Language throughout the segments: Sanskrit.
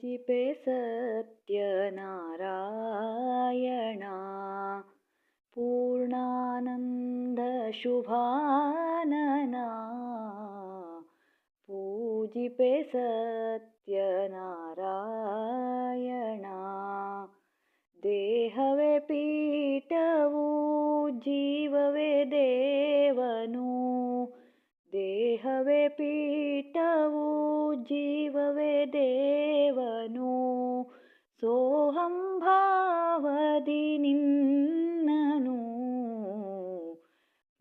पूजिपे सत्यनारायणा। पूर्णानन्दशुभानना। पूजिपे सत्यनारायणा। देहवे पीटवु जीववे देवनु ದೇಹವೇ ಪೀಠವು ಜೀವವೇ ದೇವನು ಸೋಹಂಭಾವದಿ ನಿನ್ನನು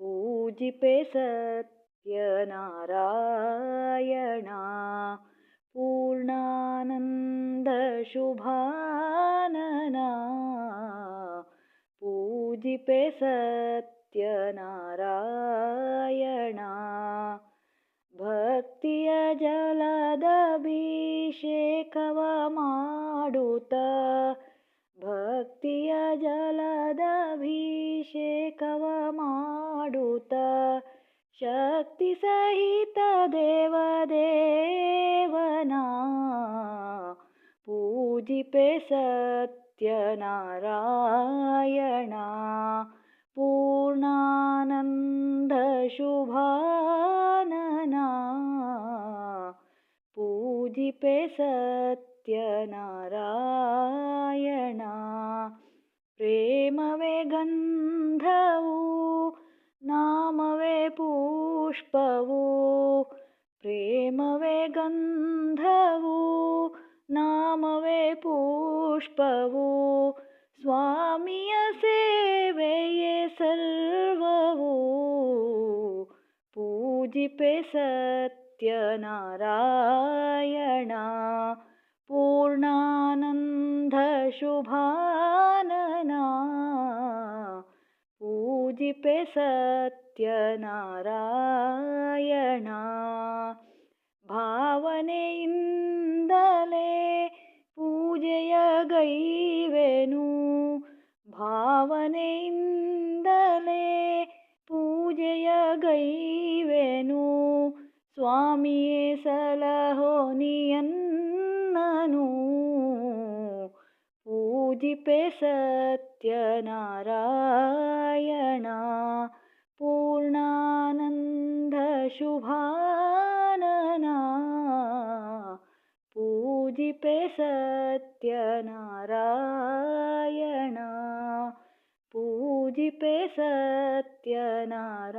ಪೂಜಿಪೆ ಸತ್ಯನಾರಾಯಣ ಪೂರ್ಣಾನಂದ ಶುಭಾನನ पूजिपे सत्यनारायणा भक्तिय जलदभिषेकव माडुत भक्तिय जलदभिषेकव माडुत शक्तिसहित देवदेवना। पूजिपे सत्यनारायणा पूर्णानन्दशुभानना पूजिपे सत्यनारायणा। प्रेमवे गन्धवु नामवे पुष्पवु। प्रेमवे गन्धवु नामवे पुष्पवु। स्वामिय सेवेये सर्ववु पूजिपे सत्यनारायणा पूर्णानन्दशुभानना पूजिपे सत्यनारायणा ಭಾವನೆಯಿಂದಲೇ ಪೂಜೆಯ ಗೈವೆನು ಭಾವನೆಯಿಂದಲೇ ಪೂಜೆಯ ಗೈವೆನು ಸ್ವಾಮಿಯೇ ಸಲಹೋ ನಿಯನ್ನನು पूजिपे सत्यनारायण पूर्णानन्दशुभानना पूजिपे सत्यनारायण पूजिपे सत्यनारायण